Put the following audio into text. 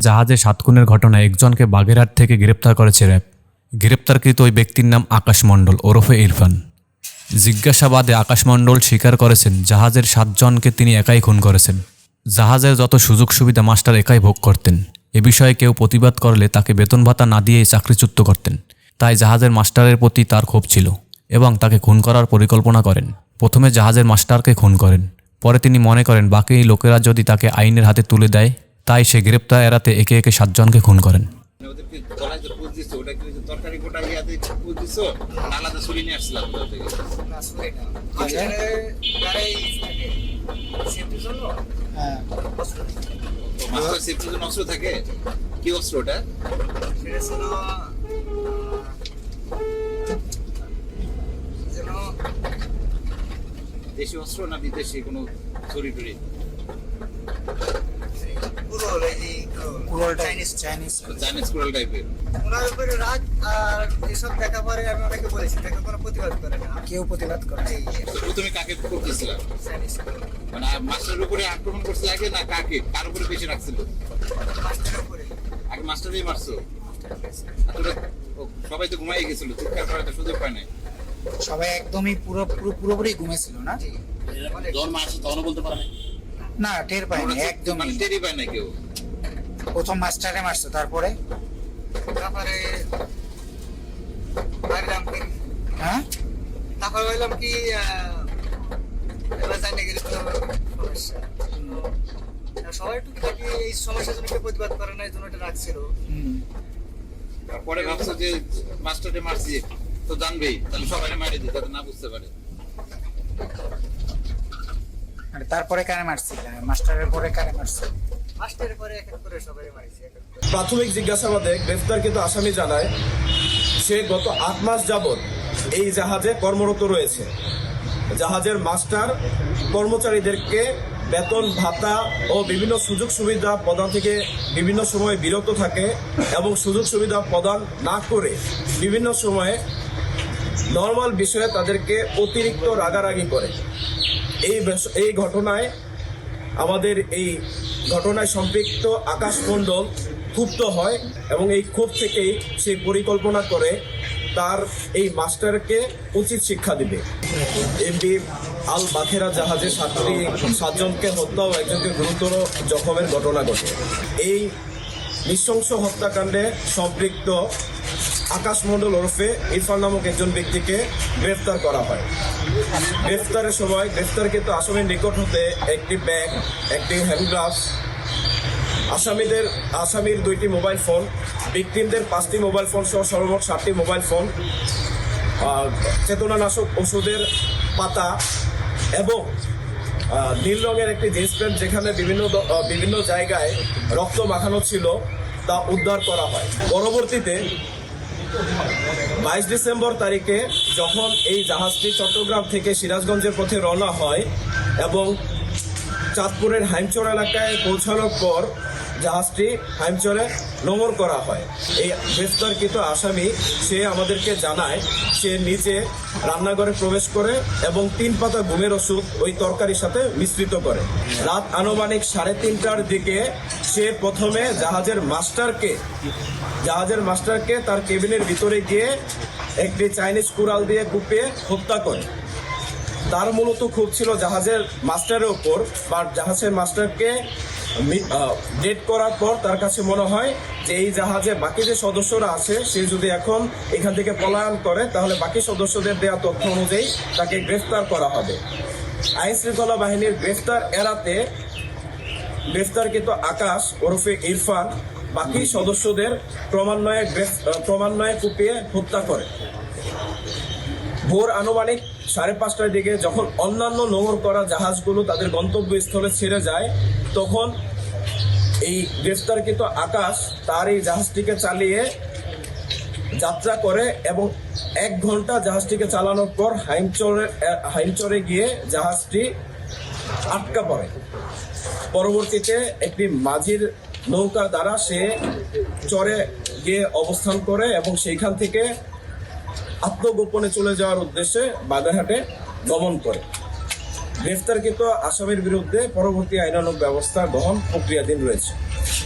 জাহাজে সাত খুনের ঘটনায় একজনকে বাগেরহাট থেকে গ্রেপ্তার করেছে র্যাব। গ্রেপ্তারকৃত ওই ব্যক্তির নাম আকাশ মণ্ডল, ওরফে ইরফান। জিজ্ঞাসাবাদে আকাশ মণ্ডল স্বীকার করেছেন, জাহাজের সাতজনকে তিনি একাই খুন করেছেন। জাহাজের যত সুযোগ সুবিধা মাস্টার একাই ভোগ করতেন। এ বিষয়ে কেউ প্রতিবাদ করলে তাকে বেতন ভাতা না দিয়েই চাকরিচ্যুত করতেন। তাই জাহাজের মাস্টারের প্রতি তার ক্ষোভ ছিল এবং তাকে খুন করার পরিকল্পনা করেন। প্রথমে জাহাজের মাস্টারকে খুন করেন। পরে তিনি মনে করেন বাকি লোকেরা যদি তাকে আইনের হাতে তুলে দেয় তাই সে গ্রেপ্তার এড়াতে একে একে সাতজনকে খুন করেন। ওদেরকে গলায় যে পুজ দিছো ওটা কি তরকারি গোটা ইয়াতে পুজ দিছো না আলাদা ছুরি নিয়ে আসছিলাম কোথা থেকে না শুনে না মাস্টারে গাড়ি থাকে সেফটির জন্য হ্যাঁ অস্ত্র থাকে। তো মাস্টার সেফটির জন্য অস্ত্র থাকে কি অস্ত্র ওটা সেটা ছিল আহ, যেন দেশি অস্ত্র না বিদেশি কোনো ছুরি টুরি চাইনিজ চাইনিজ চাইনিজ কুড়াল টাইপের। ওনার উপরে রাগ আর এসব দেখা পরে আমি অনেকে বলেছি দেখা কোনো প্রতিবাদ করে না। কেউ প্রতিবাদ করে কাকে করতেছিলাম মানে মাস্টারের উপরে আক্রমণ করছিল আগে না কাকে? কার উপরে বেশি রাখছিল মাস্টারের উপরে। আগে মাস্টারই মারছো? আর তোরা ও, সবাই তো ঘুমাই গেছিল চিৎকার করার তো সুযোগ পায় নাই। সবাই একদমই পুরো পুরো পুরোপুরি ঘুমেছিল না। জি। অনেক তখনও বলতে পারে না টের পাইনি মানে একদমই টেরই পায় না কেউ? প্রথম মাস্টারে মারছো তারপরে? তারপরে কি হ্যাঁ? তারপরে ভাবলাম কি এবার জানিয়ে গেলে তো সমস্যা। তো, সবাই টুকিটাকি এই সমস্যার জন্য প্রতিবাদ করে না এই জন্য এটা রাখছিল। হুম। পরে ভাবছ যে মাস্টারে মারছি তো জানবেই তাহলে সবাই মারি দিই যাতে না বুঝতে পারে। আর তারপরে কারে মারছিল মাস্টারের পরে কারে মারছিল মাস্টারের পরে এক এক করে সবাই মারিছে এক এক করে। প্রাথমিক জিজ্ঞাসাবাদে গ্রেফতারকৃত আসামি জানায় সে গত আট মাস যাবৎ এই জাহাজে কর্মরত রয়েছে। জাহাজের মাস্টার কর্মচারীদেরকে বেতন ভাতা ও বিভিন্ন সুযোগ সুবিধা প্রদান থেকে বিভিন্ন সময়ে বিরত থাকে এবং সুযোগ সুবিধা প্রদান না করে বিভিন্ন সময়ে নর্মাল বিষয়ে তাদেরকে অতিরিক্ত রাগারাগি করে। এই এই ঘটনায় আমাদের এই ঘটনায় সম্পৃক্ত আকাশ মণ্ডল ক্ষুব্ধ হয় এবং এই ক্ষোভ থেকেই সে পরিকল্পনা করে তার এই মাস্টারকে উচিত শিক্ষা দিবে। এমবি আল বাথেরা জাহাজে সাতটি সাতজনকে হত্যা ও একজনকে গুরুতর জখমের ঘটনা ঘটে। এই নৃশংস হত্যাকাণ্ডে সম্পৃক্ত আকাশ মণ্ডল ওরফে ইরফান নামক একজন ব্যক্তিকে গ্রেফতার করা হয়। গ্রেফতারের সময় গ্রেফতারকৃত আসামির নিকট হতে একটি ব্যাগ, একটি হ্যান্ডগ্লাভস, আসামিদের, আসামির দুইটি মোবাইল ফোন, ভিকটিমদের পাঁচটি মোবাইল ফোন সহ সর্বমোট ষাটটি মোবাইল ফোন চেতনানাশক ওষুধের পাতা এবং নীল রঙের একটি জিন্স প্যান্ট যেখানে বিভিন্ন বিভিন্ন জায়গায় রক্ত মাখানো ছিল, তা উদ্ধার করা হয়। পরবর্তীতে বাইশ ডিসেম্বর তারিখে যখন এই জাহাজটি চট্টগ্রাম থেকে সিরাজগঞ্জের পথে রওনা হয় এবং চাঁদপুরের হাইমচর এলাকায় পৌঁছানোর পর জাহাজটি হাইমচরে নোঙর করা হয়। এই গ্রেফতারকৃত আসামি, সে আমাদেরকে জানায়, সে নিজে রান্নাঘরে প্রবেশ করে এবং তিন পাতা ঘুমের ওষুধ ওই তরকারির সাথে মিশ্রিত করে। রাত আনুমানিক সাড়ে তিনটার দিকে সে প্রথমে জাহাজের মাস্টারকে জাহাজের মাস্টারকে তার কেবিনের ভিতরে গিয়ে একটি চাইনিজ কুড়াল দিয়ে কুপিয়ে হত্যা করে। তার মূলত খুব ছিল জাহাজের মাস্টারের ওপর, বা জাহাজের মাস্টারকে ডেট করার পর তার কাছে মনে হয় যে এই জাহাজে বাকি যে সদস্যরা আছে, সে যদি এখন এখান থেকে পলায়ন করে, তাহলে বাকি সদস্যদের দেওয়া তথ্য অনুযায়ী তাকে গ্রেফতার করা হবে। আইন শৃঙ্খলা বাহিনীর গ্রেফতার এড়াতে গ্রেফতারকৃত আকাশ ওরফে ইরফান বাকি সদস্যদের ক্রমান্বয়ে ক্রমান্বয়ে কুপিয়ে হত্যা করে। ভোর আনুমানিক সাড়ে পাঁচটার দিকে যখন অন্যান্য নোঙর করা জাহাজগুলো তাদের গন্তব্যস্থলে ছেড়ে যায়, তখন এই গ্রেফতারকৃত আকাশ তার এই জাহাজটিকে চালিয়ে যাত্রা করে এবং এক ঘণ্টা জাহাজটিকে চালানোর পর হাইমচরে হাইমচরে গিয়ে জাহাজটি আটকা পড়ে। পরবর্তীতে একটি মাঝির নৌকা দ্বারা সে চরে গিয়ে অবস্থান করে এবং সেইখান থেকে আত্মগোপনে চলে যাওয়ার উদ্দেশ্যে বাগেরহাটে গমন করে। গ্রেফতারকৃত আসামির বিরুদ্ধে পরবর্তী আইনানুগ ব্যবস্থা গ্রহণ প্রক্রিয়াধীন রয়েছে।